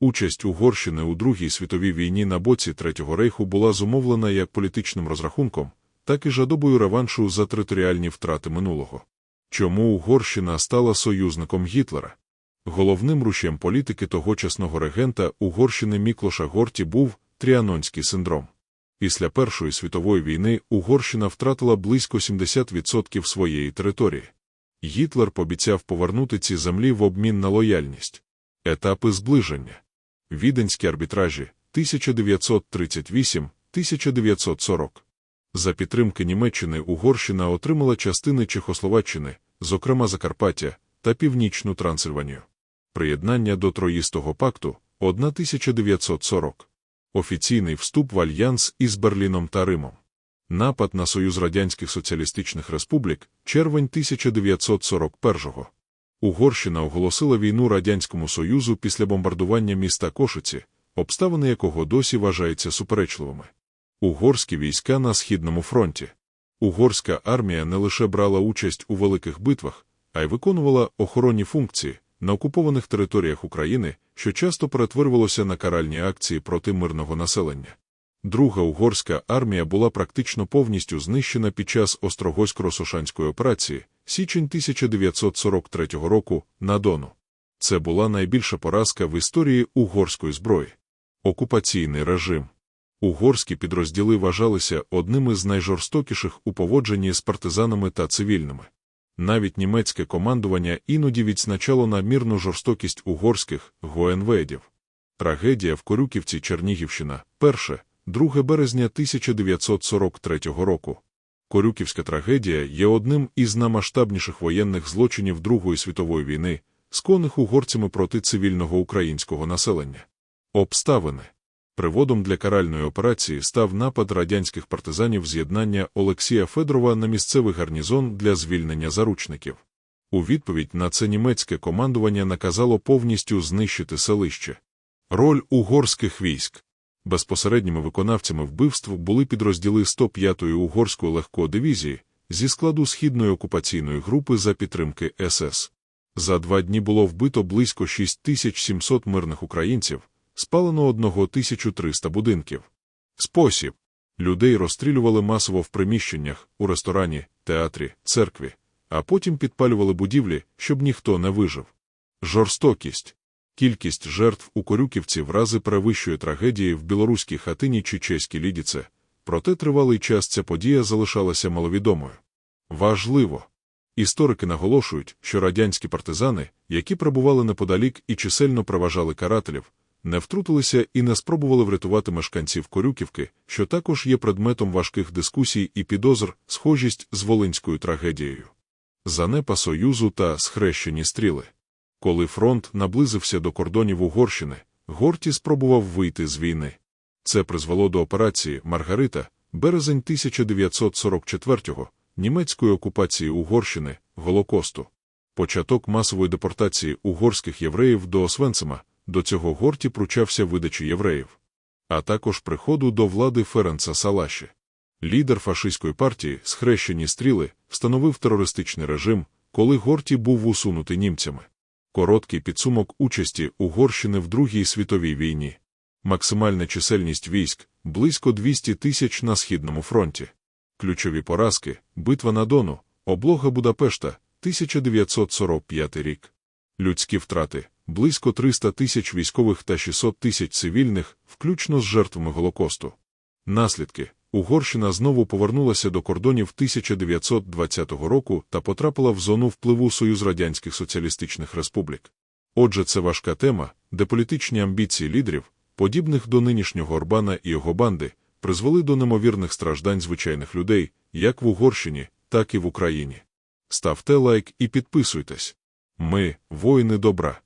Участь Угорщини у Другій світовій війні на боці Третього рейху була зумовлена як політичним розрахунком, так і жадобою реваншу за територіальні втрати минулого. Чому Угорщина стала союзником Гітлера? Головним рушем політики тогочасного регента Угорщини Міклоша Горті був тріанонський синдром. Після Першої світової війни Угорщина втратила близько 70% своєї території. Гітлер пообіцяв повернути ці землі в обмін на лояльність. Етапи зближення. Віденські арбітражі 1938-1940. За підтримки Німеччини Угорщина отримала частини Чехословаччини, зокрема Закарпаття та Північну Трансильванію. Приєднання до Троїстого пакту 1940. Офіційний вступ в альянс із Берліном та Римом. Напад на Союз Радянських Соціалістичних Республік червень 1941-го. Угорщина оголосила війну Радянському Союзу після бомбардування міста Кошиці, обставини якого досі вважаються суперечливими. Угорські війська на Східному фронті. Угорська армія не лише брала участь у великих битвах, а й виконувала охоронні функції на окупованих територіях України, що часто перетворювалося на каральні акції проти мирного населення. Друга угорська армія була практично повністю знищена під час Острогосько-Росошанської операції січень 1943 року на Дону. Це була найбільша поразка в історії угорської зброї. Окупаційний режим. Угорські підрозділи вважалися одними з найжорстокіших у поводженні з партизанами та цивільними. Навіть німецьке командування іноді відзначало надмірну жорстокість угорських гоенведів. Трагедія в Корюківці Чернігівщина, 1, 2 березня 1943 року. Корюківська трагедія є одним із наймасштабніших воєнних злочинів Другої світової війни, сконих угорцями проти цивільного українського населення. Обставини Приводом для каральної операції став напад радянських партизанів з'єднання Олексія Федорова на місцевий гарнізон для звільнення заручників. У відповідь на це німецьке командування наказало повністю знищити селище. Роль угорських військ. Безпосередніми виконавцями вбивств були підрозділи 105-ї угорської легкої дивізії зі складу східної окупаційної групи за підтримки СС. За два дні було вбито близько 6700 мирних українців спалено 1300 будинків. Спосіб людей розстрілювали масово в приміщеннях, у ресторані, театрі, церкві, а потім підпалювали будівлі, щоб ніхто не вижив. Жорстокість. Кількість жертв у Корюківці в рази перевищує трагедії в білоруській хатині чи чеській лідіце, проте тривалий час ця подія залишалася маловідомою. Важливо. Історики наголошують, що радянські партизани, які перебували неподалік і чисельно проважали карателів, не втрутилися і не спробували врятувати мешканців Корюківки, що також є предметом важких дискусій і підозр, схожість з волинською трагедією. Занепа Союзу та схрещені стріли. Коли фронт наблизився до кордонів Угорщини, Горті спробував вийти з війни. Це призвело до операції Маргарита, березень 1944-го, німецької окупації Угорщини, Голокосту. Початок масової депортації угорських євреїв до Освенцима, до цього горті пручався видачі євреїв, а також приходу до влади Ференца Салаші. Лідер фашистської партії, схрещені стріли, встановив терористичний режим, коли Горті був усунутий німцями. Короткий підсумок участі Угорщини в Другій світовій війні. Максимальна чисельність військ близько 200 тисяч на Східному фронті. Ключові поразки, битва на Дону, облога Будапешта, 1945 рік. Людські втрати близько 300 тисяч військових та 600 тисяч цивільних, включно з жертвами Голокосту. Наслідки Угорщина знову повернулася до кордонів 1920 року та потрапила в зону впливу Союз Радянських Соціалістичних Республік. Отже, це важка тема, де політичні амбіції лідерів, подібних до нинішнього Орбана і його банди, призвели до немовірних страждань звичайних людей, як в Угорщині, так і в Україні. Ставте лайк і підписуйтесь. Ми воїни добра.